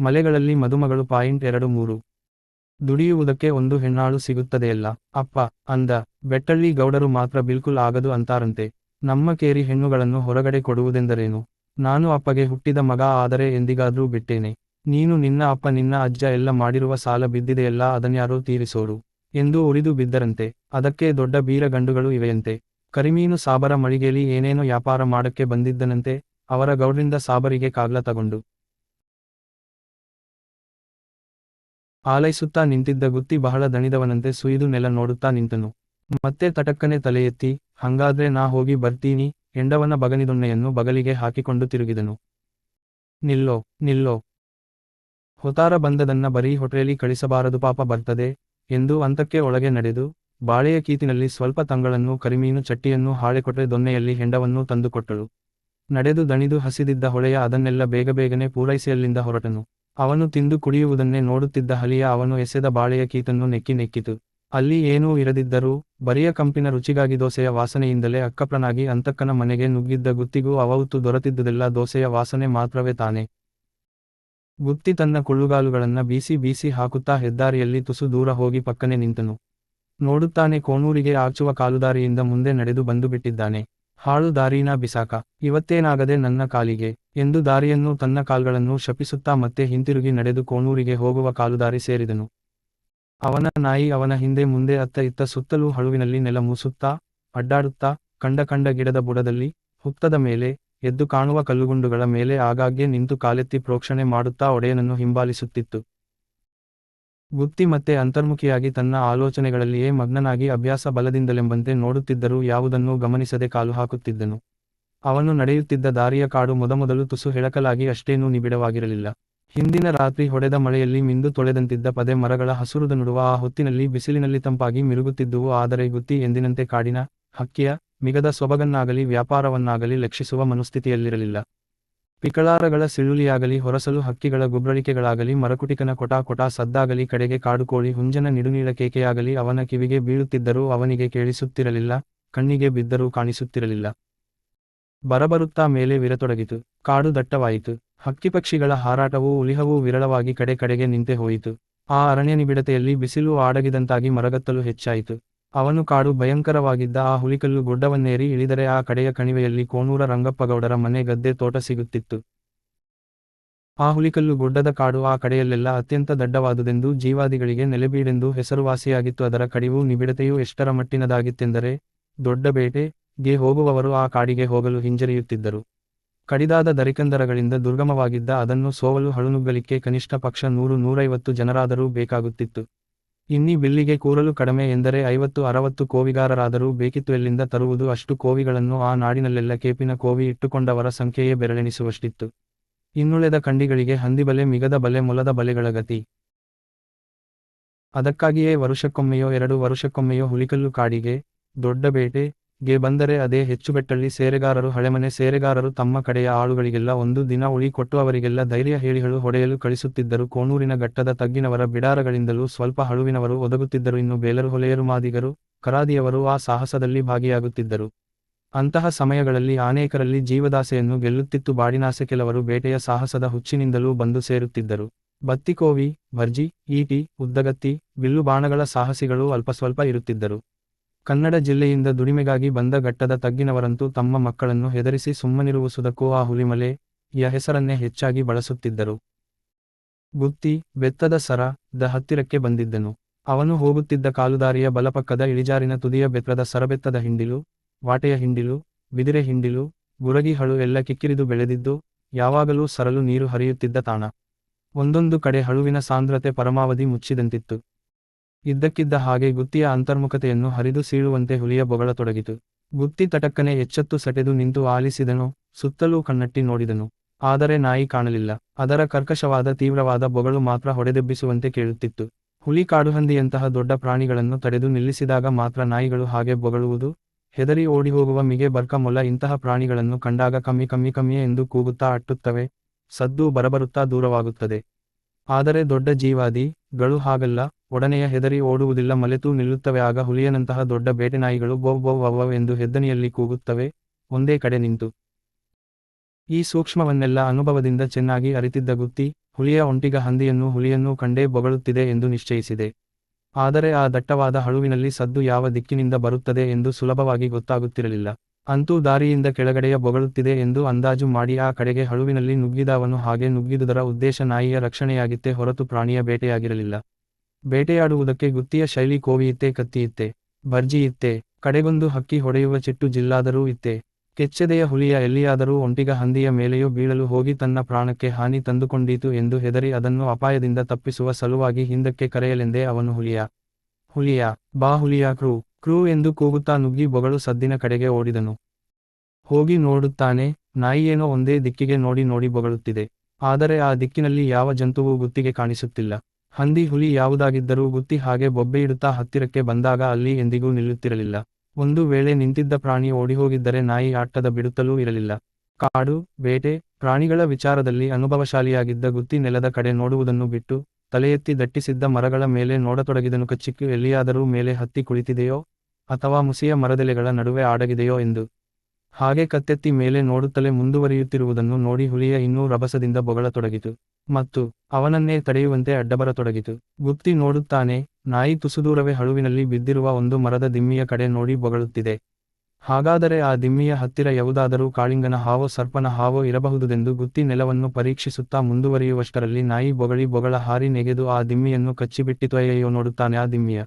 Malegalalli Madumagalu point ಎರಡು ಮೂರು. ದುಡಿಯುವುದಕ್ಕೆ ಒಂದು ಹೆಣ್ಣಾಳು ಸಿಗುತ್ತದೆಯಲ್ಲ ಅಪ್ಪ, ಅಂದ. ಬೆಟ್ಟಳ್ಳಿ ಗೌಡರು ಮಾತ್ರ ಬಿಲ್ಕುಲ್ ಆಗದು ಅಂತಾರಂತೆ. ನಮ್ಮ ಕೇರಿ ಹೆಣ್ಣುಗಳನ್ನು ಹೊರಗಡೆ ಕೊಡುವುದೆಂದರೇನು? ನಾನು ಅಪ್ಪಗೆ ಹುಟ್ಟಿದ ಮಗ ಆದರೆ ಎಂದಿಗಾದ್ರೂ ಬಿಟ್ಟೇನೆ. ನೀನು ನಿನ್ನ ಅಪ್ಪ, ನಿನ್ನ ಅಜ್ಜ ಎಲ್ಲ ಮಾಡಿರುವ ಸಾಲ ಬಿದ್ದಿದೆಯಲ್ಲ ಅದನ್ಯಾರೋ ತೀರಿಸೋರು. ಎಂದು ಉರಿದು ಬಿದ್ದರಂತೆ. ಅದಕ್ಕೆ ದೊಡ್ಡ ಬೀರಗಂಡುಗಳು ಇವೆಯಂತೆ. ಕರಿಮೀನು ಸಾಬರ ಮಳಿಗೆಲಿ ಏನೇನೋ ವ್ಯಾಪಾರ ಮಾಡಕ್ಕೆ ಬಂದಿದ್ದನಂತೆ. ಅವರ ಗೌಡ್ರಿಂದ ಸಾಬರಿಗೆ ಕಾಗ್ಲ ತಗೊಂಡು. ಆಲೈಸುತ್ತಾ ನಿಂತಿದ್ದ ಗುತ್ತಿ ಬಹಳ ದಣಿದವನಂತೆ ಸುಯಿದು ನೆಲ ನೋಡುತ್ತಾ ನಿಂತನು. ಮತ್ತೆ ತಟಕ್ಕನೆ ತಲೆ ಎತ್ತಿ, ಹಂಗಾದ್ರೆ ನಾ ಹೋಗಿ ಬರ್ತೀನಿ ಎಂಡವನ ಬಗನಿದೊಣ್ಣೆಯನ್ನು ಬಗಲಿಗೆ ಹಾಕಿಕೊಂಡು ತಿರುಗಿದನು. ನಿಲ್ಲೋ ನಿಲ್ಲೋ. ಹೊತಾರ ಬಂದದನ್ನ ಬರೀ ಹೊಟೇಲಿ ಕಳಿಸಬಾರದು ಪಾಪ ಬರ್ತದೆ, ಎಂದು ಅಂತಕ್ಕೆ ಒಳಗೆ ನಡೆದು, ಬಾಳೆಯ ಕೀತಿನಲ್ಲಿ ಸ್ವಲ್ಪ ತಂಗಳನ್ನು ಕರಿಮೀನು ಚಟ್ಟಿಯನ್ನು ಹಾಳೆಕೊಟ್ರೆ ದೊನ್ನೆಯಲ್ಲಿ ಹೆಂಡವನ್ನೂ ತಂದುಕೊಟ್ಟಳು. ನಡೆದು ದಣಿದು ಹಸಿದಿದ್ದ ಹೊಳೆಯ ಅದನ್ನೆಲ್ಲ ಬೇಗ ಬೇಗನೆ ಪೂರೈಸಿಯಲ್ಲಿಂದ ಹೊರಟನು. ಅವನು ತಿಂದು ಕುಡಿಯುವುದನ್ನೇ ನೋಡುತ್ತಿದ್ದ ಹಲಿಯ ಅವನು ಎಸೆದ ಬಾಳೆಯ ಕೀತನ್ನು ನೆಕ್ಕಿ ನೆಕ್ಕಿತು. ಅಲ್ಲಿ ಏನೂ ಇರದಿದ್ದರೂ, ಬರಿಯ ಕಂಪಿನ ರುಚಿಗಾಗಿ ದೋಸೆಯ ವಾಸನೆಯಿಂದಲೇ ಅಕ್ಕಪ್ರನಾಗಿ ಅಂತಕ್ಕನ ಮನೆಗೆ ನುಗ್ಗಿದ್ದ ಗುತ್ತಿಗೂ ಅವತ್ತು ದೊರೆತಿದ್ದುದೆಲ್ಲ ದೋಸೆಯ ವಾಸನೆ ಮಾತ್ರವೇ ತಾನೆ. ಗುತ್ತಿ ತನ್ನ ಕುಳ್ಳುಗಾಲುಗಳನ್ನ ಬೀಸಿ ಬೀಸಿ ಹಾಕುತ್ತಾ ಹೆದ್ದಾರಿಯಲ್ಲಿ ತುಸು ದೂರ ಹೋಗಿ ಪಕ್ಕನೆ ನಿಂತನು. ನೋಡುತ್ತಾನೆ ಕೋಣೂರಿಗೆ ಆಚುವ ಕಾಲುದಾರಿಯಿಂದ ಮುಂದೆ ನಡೆದು ಬಂದು ಬಿಟ್ಟಿದ್ದಾನೆ. ಹಾಳು ದಾರೀನಾ ಬಿಸಾಕ. ಇವತ್ತೇನಾಗದೆ ನನ್ನ ಕಾಲಿಗೆ. ಎಂದು ದಾರಿಯನ್ನು ತನ್ನ ಕಾಲ್ಗಳನ್ನು ಶಪಿಸುತ್ತಾ ಮತ್ತೆ ಹಿಂತಿರುಗಿ ನಡೆದು ಕೋಣೂರಿಗೆ ಹೋಗುವ ಕಾಲುದಾರಿ ಸೇರಿದನು. ಅವನ ನಾಯಿ ಅವನ ಹಿಂದೆ ಮುಂದೆ ಅತ್ತ ಇತ್ತ ಸುತ್ತಲೂ ಹಳುವಿನಲ್ಲಿ ನೆಲ ಮೂಸುತ್ತಾ, ಅಡ್ಡಾಡುತ್ತಾ, ಕಂಡ ಕಂಡ ಗಿಡದ ಬುಡದಲ್ಲಿ, ಹುತ್ತದ ಮೇಲೆ, ಎದ್ದು ಕಾಣುವ ಕಲ್ಲುಗುಂಡುಗಳ ಮೇಲೆ ಆಗಾಗ್ಗೆ ನಿಂತು ಕಾಲೆತ್ತಿ ಪ್ರೋಕ್ಷಣೆ ಮಾಡುತ್ತಾ ಒಡೆಯನನ್ನು ಹಿಂಬಾಲಿಸುತ್ತಿತ್ತು. ಗುತ್ತಿ ಮತ್ತೆ ಅಂತರ್ಮುಖಿಯಾಗಿ ತನ್ನ ಆಲೋಚನೆಗಳಲ್ಲಿಯೇ ಮಗ್ನನಾಗಿ ಅಭ್ಯಾಸ ಬಲದಿಂದಲೆಂಬಂತೆ ನೋಡುತ್ತಿದ್ದರೂ ಯಾವುದನ್ನೂ ಗಮನಿಸದೆ ಕಾಲು ಹಾಕುತ್ತಿದ್ದನು. ಅವನು ನಡೆಯುತ್ತಿದ್ದ ದಾರಿಯ ಕಾಡು ಮೊದಮೊದಲು ತುಸು ಹೆಳಕಲಾಗಿ ಅಷ್ಟೇನೂ ನಿಬಿಡವಾಗಿರಲಿಲ್ಲ. ಹಿಂದಿನ ರಾತ್ರಿ ಹೊಡೆದ ಮಳೆಯಲ್ಲಿ ಮಿಂದು ತೊಳೆದಂತಿದ್ದ ಪದೆ ಮರಗಳ ಹಸುರುದ ನುಡುವ ಆ ಹೊತ್ತಿನಲ್ಲಿ ಬಿಸಿಲಿನಲ್ಲಿ ತಂಪಾಗಿ ಮಿರುಗುತ್ತಿದ್ದುವು. ಆದರೆ ಗುತ್ತಿ ಎಂದಿನಂತೆ ಕಾಡಿನ ಹಕ್ಕಿಯ ಮಿಗದ ಸೊಬಗನ್ನಾಗಲಿ ವ್ಯಾಪಾರವನ್ನಾಗಲಿ ಲಕ್ಷಿಸುವ ಮನಸ್ಥಿತಿಯಲ್ಲಿರಲಿಲ್ಲ. ಪಿಕಳಾರಗಳ ಸಿಳುಲಿಯಾಗಲಿ ಹೊರಸಲು ಹಕ್ಕಿಗಳ ಗುಬ್ರಳಿಕೆಗಳಾಗಲಿ, ಮರಕುಟಿಕನ ಕೊಟಾ ಕೊಟಾ ಸದ್ದಾಗಲಿ, ಕಡೆಗೆ ಕಾಡುಕೋಳಿ ಹುಂಜನ ನಿಡುನೀಳ ಕೇಕೆಯಾಗಲಿ, ಅವನ ಕಿವಿಗೆ ಬೀಳುತ್ತಿದ್ದರೂ ಅವನಿಗೆ ಕೇಳಿಸುತ್ತಿರಲಿಲ್ಲ, ಕಣ್ಣಿಗೆ ಬಿದ್ದರೂ ಕಾಣಿಸುತ್ತಿರಲಿಲ್ಲ. ಬರಬರುತ್ತಾ ಮೇಲೆ ವಿರತೊಡಗಿತು. ಕಾಡು ದಟ್ಟವಾಯಿತು. ಹಕ್ಕಿಪಕ್ಷಿಗಳ ಹಾರಾಟವೂ ಉಲಿಹವೂ ವಿರಳವಾಗಿ ಕಡೆ ಕಡೆಗೆ ನಿಂತೆ ಹೋಯಿತು. ಆ ಅರಣ್ಯ ನಿಬಿಡತೆಯಲ್ಲಿ ಬಿಸಿಲು ಆಡಗಿದಂತಾಗಿ ಮರಗತ್ತಲು ಹೆಚ್ಚಾಯಿತು. ಅವನು ಕಾಡು ಭಯಂಕರವಾಗಿದ್ದ ಆ ಹುಲಿಕಲ್ಲು ಗುಡ್ಡವನ್ನೇರಿ ಇಳಿದರೆ ಆ ಕಡೆಯ ಕಣಿವೆಯಲ್ಲಿ ಕೋನೂರ ರಂಗಪ್ಪಗೌಡರ ಮನೆ ಗದ್ದೆ ತೋಟ ಸಿಗುತ್ತಿತ್ತು. ಆ ಹುಲಿಕಲ್ಲು ಗುಡ್ಡದ ಕಾಡು ಆ ಕಡೆಯಲ್ಲೆಲ್ಲ ಅತ್ಯಂತ ದಡ್ಡವಾದುದೆಂದು ಜೀವಾದಿಗಳಿಗೆ ನೆಲೆಬೀಡೆಂದು ಹೆಸರುವಾಸಿಯಾಗಿತ್ತು. ಅದರ ಕಡಿವು ನಿಬಿಡತೆಯು ಎಷ್ಟರ ಮಟ್ಟಿನದಾಗಿತ್ತೆಂದರೆ, ದೊಡ್ಡ ಬೇಟೆ ಗೆ ಹೋಗುವವರು ಆ ಕಾಡಿಗೆ ಹೋಗಲು ಹಿಂಜರಿಯುತ್ತಿದ್ದರು. ಕಡಿದಾದ ದರಿಕಂದರಗಳಿಂದ ದುರ್ಗಮವಾಗಿದ್ದ ಅದನ್ನು ಸೋವಲು ಹಳುನುಗ್ಗಲಿಕ್ಕೆ ಕನಿಷ್ಠ ಪಕ್ಷ ನೂರು ನೂರೈವತ್ತು ಜನರಾದರೂ ಬೇಕಾಗುತ್ತಿತ್ತು. ಇನ್ನಿ ಬಿಲ್ಲಿಗೆ ಕೂರಲು ಕಡಿಮೆ ಎಂದರೆ ಐವತ್ತು ಅರವತ್ತು ಕೋವಿಗಾರರಾದರೂ ಬೇಕಿತ್ತು ಎಲ್ಲಿಂದ ತರುವುದು ಅಷ್ಟು ಕೋವಿಗಳನ್ನು ಆ ನಾಡಿನಲ್ಲೆಲ್ಲ ಕೇಪಿನ ಕೋವಿ ಇಟ್ಟುಕೊಂಡವರ ಸಂಖ್ಯೆಯೇ ಬೆರಳೆನಿಸುವಷ್ಟಿತ್ತು. ಇನ್ನುಳಿದ ಕಂಡಿಗಳಿಗೆ ಹಂದಿಬಲೆ ಮಿಗದ ಬಲೆ ಮೊಲದ ಬಲೆಗಳ ಗತಿ. ಅದಕ್ಕಾಗಿಯೇ ವರುಷಕ್ಕೊಮ್ಮೆಯೋ ಎರಡು ವರುಷಕ್ಕೊಮ್ಮೆಯೋ ಹುಲಿಕಲ್ಲು ಕಾಡಿಗೆ, ದೊಡ್ಡ ಬೇಟೆ ಗೆ ಬಂದರೆ ಅದೇ ಹೆಚ್ಚು ಬೆಟ್ಟಳ್ಳಿ ಸೇರೆಗಾರರು ಹಳೆಮನೆ ಸೇರೆಗಾರರು ತಮ್ಮ ಕಡೆಯ ಆಳುಗಳಿಗೆಲ್ಲ ಒಂದು ದಿನ ಉಳಿ ಕೊಟ್ಟು ಅವರಿಗೆಲ್ಲ ಧೈರ್ಯ ಹೇಳಿಗಳು ಹೊಡೆಯಲು ಕಳಿಸುತ್ತಿದ್ದರು. ಕೋಣೂರಿನ ಘಟ್ಟದ ತಗ್ಗಿನವರ ಬಿಡಾರಗಳಿಂದಲೂ ಸ್ವಲ್ಪ ಹಳುವಿನವರು ಒದಗುತ್ತಿದ್ದರು. ಇನ್ನು ಬೇಲರು ಹೊಲೆಯರು ಮಾದಿಗರು, ಕರಾದಿಯವರು ಆ ಸಾಹಸದಲ್ಲಿ ಭಾಗಿಯಾಗುತ್ತಿದ್ದರು. ಅಂತಹ ಸಮಯಗಳಲ್ಲಿ ಅನೇಕರಲ್ಲಿ ಜೀವದಾಸೆಯನ್ನು ಗೆಲ್ಲುತ್ತಿತ್ತು. ಬಾಡಿನಾಸೆ ಕೆಲವರು ಬೇಟೆಯ ಸಾಹಸದ ಹುಚ್ಚಿನಿಂದಲೂ ಬಂದು ಸೇರುತ್ತಿದ್ದರು. ಬತ್ತಿಕೋವಿ, ಭರ್ಜಿ, ಈಟಿ, ಉದ್ದಗತ್ತಿ, ಬಿಲ್ಲು ಬಾಣಗಳ ಸಾಹಸಿಗಳು ಅಲ್ಪಸ್ವಲ್ಪ ಇರುತ್ತಿದ್ದರು. ಕನ್ನಡ ಜಿಲ್ಲೆಯಿಂದ ದುಡಿಮೆಗಾಗಿ ಬಂದ ಘಟ್ಟದ ತಗ್ಗಿನವರಂತೂ ತಮ್ಮ ಮಕ್ಕಳನ್ನು ಹೆದರಿಸಿ ಸುಮ್ಮನಿರುವುಸುದಕ್ಕೂ ಆ ಹುಲಿಮಲೆ, ಯ ಹೆಸರನ್ನೇ ಹೆಚ್ಚಾಗಿ ಬಳಸುತ್ತಿದ್ದರು. ಗುತ್ತಿ, ಬೆತ್ತದ ಸರ, ದ ಹತ್ತಿರಕ್ಕೆ ಬಂದಿದ್ದನು. ಅವನು ಹೋಗುತ್ತಿದ್ದ ಕಾಲುದಾರಿಯ ಬಲಪಕ್ಕದ ಇಳಿಜಾರಿನ ತುದಿಯ ಬೆತ್ತದ ಸರಬೆತ್ತದ ಹಿಂಡಿಲು, ವಾಟೆಯ ಹಿಂಡಿಲು, ಬಿದಿರೆ ಹಿಂಡಿಲು, ಗುರಗಿ ಹಳು ಎಲ್ಲ ಕಿಕ್ಕಿರಿದು ಬೆಳೆದಿದ್ದು, ಯಾವಾಗಲೂ ಸರಲು ನೀರು ಹರಿಯುತ್ತಿದ್ದ ತಾಣ. ಒಂದೊಂದು ಕಡೆ ಹಳುವಿನ ಸಾಂದ್ರತೆ ಪರಮಾವಧಿ ಮುಚ್ಚಿದಂತಿತ್ತು. ಇದ್ದಕ್ಕಿದ್ದ ಹಾಗೆ ಗುತ್ತಿಯ ಅಂತರ್ಮುಖತೆಯನ್ನು ಹರಿದು ಸೀಳುವಂತೆ ಹುಲಿಯ ಬೊಗಳತೊಡಗಿತು. ಗುತ್ತಿ ತಟಕ್ಕನೆ ಎಚ್ಚತ್ತು ಸಟೆದು ನಿಂತು ಆಲಿಸಿದನು, ಸುತ್ತಲೂ ಕಣ್ಣಟ್ಟಿ ನೋಡಿದನು. ಆದರೆ ನಾಯಿ ಕಾಣಲಿಲ್ಲ. ಅದರ ಕರ್ಕಶವಾದ ತೀವ್ರವಾದ ಬೊಗಳು ಮಾತ್ರ ಹೊಡೆದೆಬ್ಬಿಸುವಂತೆ ಕೇಳುತ್ತಿತ್ತು. ಹುಲಿ ಕಾಡುಹಂದಿಯಂತಹ ದೊಡ್ಡ ಪ್ರಾಣಿಗಳನ್ನು ತಡೆದು ನಿಲ್ಲಿಸಿದಾಗ ಮಾತ್ರ ನಾಯಿಗಳು ಹಾಗೆ ಬೊಗಳುವುದು. ಹೆದರಿ ಓಡಿಹೋಗುವ ಮಿಗೆ ಬರ್ಕ ಮೊಲ ಇಂತಹ ಪ್ರಾಣಿಗಳನ್ನು ಕಂಡಾಗ ಕಮ್ಮಿ ಕಮ್ಮಿ ಕಮ್ಮಿಯೇ ಎಂದು ಕೂಗುತ್ತಾ ಅಟ್ಟುತ್ತವೆ. ಸದ್ದು ಬರಬರುತ್ತಾ ದೂರವಾಗುತ್ತದೆ. ಆದರೆ ದೊಡ್ಡ ಜೀವಾದಿ, ಗಳು ಹಾಗಲ್ಲ, ಒಡನೆಯ ಹೆದರಿ ಓಡುವುದಿಲ್ಲ, ಮಲೆತೂ ನಿಲ್ಲುತ್ತವೆ, ಆಗ ಹುಲಿಯನಂತಹ ದೊಡ್ಡ ಬೇಟೆನಾಯಿಗಳು ಬೊವ್ ಬೊವ್ ಅವ್ವವ್ ಎಂದು ಹೆದ್ದನಿಯಲ್ಲಿ ಕೂಗುತ್ತವೆ, ಒಂದೇ ಕಡೆ ನಿಂತು. ಈ ಸೂಕ್ಷ್ಮವನ್ನೆಲ್ಲ ಅನುಭವದಿಂದ ಚೆನ್ನಾಗಿ ಅರಿತಿದ್ದ ಗುತ್ತಿ, ಹುಲಿಯ ಒಂಟಿಗ ಹಂದಿಯನ್ನು ಹುಲಿಯನ್ನು ಕಂಡೇ ಬೊಗಳುತ್ತಿದೆ ಎಂದು ನಿಶ್ಚಯಿಸಿದೆ. ಆದರೆ ಆ ದಟ್ಟವಾದ ಹಳುವಿನಲ್ಲಿ ಸದ್ದು ಯಾವ ದಿಕ್ಕಿನಿಂದ ಬರುತ್ತದೆ ಎಂದು ಸುಲಭವಾಗಿ ಗೊತ್ತಾಗುತ್ತಿರಲಿಲ್ಲ. ಅಂತೂ ದಾರಿಯಿಂದ ಕೆಳಗಡೆಯ ಬೊಗಳುತ್ತಿದೆ ಎಂದು ಅಂದಾಜು ಮಾಡಿ ಆ ಕಡೆಗೆ ಹಳುವಿನಲ್ಲಿ ನುಗ್ಗಿದವನು ಹಾಗೆ ನುಗ್ಗಿದುದರ ಉದ್ದೇಶ ನಾಯಿಯ ರಕ್ಷಣೆಯಾಗಿತ್ತೇ ಹೊರತು ಪ್ರಾಣಿಯ ಬೇಟೆಯಾಗಿರಲಿಲ್ಲ. ಬೇಟೆಯಾಡುವುದಕ್ಕೆ ಗುತ್ತಿಯ ಶೈಲಿ ಕೋವಿಯಿತ್ತೆ, ಕತ್ತಿಯಿತ್ತೆ, ಬರ್ಜಿಯಿತ್ತೆ, ಕಡೆಗೊಂದು ಹಕ್ಕಿ ಹೊಡೆಯುವ ಚಿಟ್ಟು ಜಿಲ್ಲಾದರೂ ಇತ್ತೆ, ಕೆಚ್ಚೆದೆಯ ಹುಲಿಯ ಎಲ್ಲಿಯಾದರೂ ಒಂಟಿಗ ಹಂದಿಯ ಮೇಲೆಯೂ ಬೀಳಲು ಹೋಗಿ ತನ್ನ ಪ್ರಾಣಕ್ಕೆ ಹಾನಿ ತಂದುಕೊಂಡೀತು ಎಂದು ಹೆದರಿ ಅದನ್ನು ಅಪಾಯದಿಂದ ತಪ್ಪಿಸುವ ಸಲುವಾಗಿ ಹಿಂದಕ್ಕೆ ಕರೆಯಲೆಂದೇ ಅವನು ಹುಲಿಯ ಹುಲಿಯ, ಬಾ ಹುಲಿಯ ಕ್ರೂ ಕ್ರೂ ಎಂದು ಕೂಗುತ್ತಾ ನುಗ್ಗಿ ಬೊಗಳು ಸದ್ದಿನ ಕಡೆಗೆ ಓಡಿದನು. ಹೋಗಿ ನೋಡುತ್ತಾನೆ ನಾಯಿಯೇನೋ ಒಂದೇ ದಿಕ್ಕಿಗೆ ನೋಡಿ ನೋಡಿ ಬೊಗಳುತ್ತಿದೆ. ಆದರೆ ಆ ದಿಕ್ಕಿನಲ್ಲಿ ಯಾವ ಜಂತುವೂ ಗುತ್ತಿಗೆ ಕಾಣಿಸುತ್ತಿಲ್ಲ. ಹಂದಿ ಹುಲಿ ಯಾವುದಾಗಿದ್ದರೂ ಗುತ್ತಿ ಹಾಗೆ ಬೊಬ್ಬೆಯಿಡುತ್ತಾ ಹತ್ತಿರಕ್ಕೆ ಬಂದಾಗ ಅಲ್ಲಿ ಎಂದಿಗೂ ನಿಲ್ಲುತ್ತಿರಲಿಲ್ಲ. ಒಂದು ವೇಳೆ ನಿಂತಿದ್ದ ಪ್ರಾಣಿ ಓಡಿಹೋಗಿದ್ದರೆ ನಾಯಿ ಆಟದ ಬಿಡುತ್ತಲೂ ಇರಲಿಲ್ಲ. ಕಾಡು, ಬೇಟೆ, ಪ್ರಾಣಿಗಳ ವಿಚಾರದಲ್ಲಿ ಅನುಭವಶಾಲಿಯಾಗಿದ್ದ ಗುತ್ತಿ ನೆಲದ ಕಡೆ ನೋಡುವುದನ್ನು ಬಿಟ್ಟು ತಲೆಯೆತ್ತಿ ದಟ್ಟಿಸಿದ್ದ ಮರಗಳ ಮೇಲೆ ನೋಡತೊಡಗಿದನು. ಕಚ್ಚಿಕ್ಕು ಎಲ್ಲಿಯಾದರೂ ಮೇಲೆ ಹತ್ತಿ ಕುಳಿತಿದೆಯೋ ಅಥವಾ ಮುಸಿಯ ಮರದೆಲೆಗಳ ನಡುವೆ ಆಡಗಿದೆಯೋ ಎಂದು. ಹಾಗೆ ಕತ್ತೆತ್ತಿ ಮೇಲೆ ನೋಡುತ್ತಲೇ ಮುಂದುವರಿಯುತ್ತಿರುವುದನ್ನು ನೋಡಿ ಹುಲಿಯ ಇನ್ನೂ ರಭಸದಿಂದ ಬೊಗಳತೊಡಗಿತು. ಮತ್ತು ಅವನನ್ನೇ ತಡೆಯುವಂತೆ ಅಡ್ಡಬರತೊಡಗಿತು. ಗುಪ್ತಿ ನೋಡುತ್ತಾನೆ, ನಾಯಿ ತುಸುದೂರವೇ ಹಳುವಿನಲ್ಲಿ ಬಿದ್ದಿರುವ ಒಂದು ಮರದ ದಿಮ್ಮಿಯ ಕಡೆ ನೋಡಿ ಬೊಗಳುತ್ತಿದೆ. ಹಾಗಾದರೆ ಆ ದಿಮ್ಮಿಯ ಹತ್ತಿರ ಯಾವುದಾದರೂ ಕಾಳಿಂಗನ ಹಾವೋ ಸರ್ಪನ ಹಾವೋ ಇರಬಹುದುದೆಂದು ಗುತ್ತಿ ನೆಲವನ್ನು ಪರೀಕ್ಷಿಸುತ್ತಾ ಮುಂದುವರಿಯುವಷ್ಟರಲ್ಲಿ ನಾಯಿ ಬೊಗಳಿ ಬೊಗಳ ಹಾರಿ ನೆಗೆದು ಆ ದಿಮ್ಮಿಯನ್ನು ಕಚ್ಚಿಬಿಟ್ಟಿತು. ಅಯ್ಯಯ್ಯೋ, ನೋಡುತ್ತಾನೆ ಆ ದಿಮ್ಮಿಯ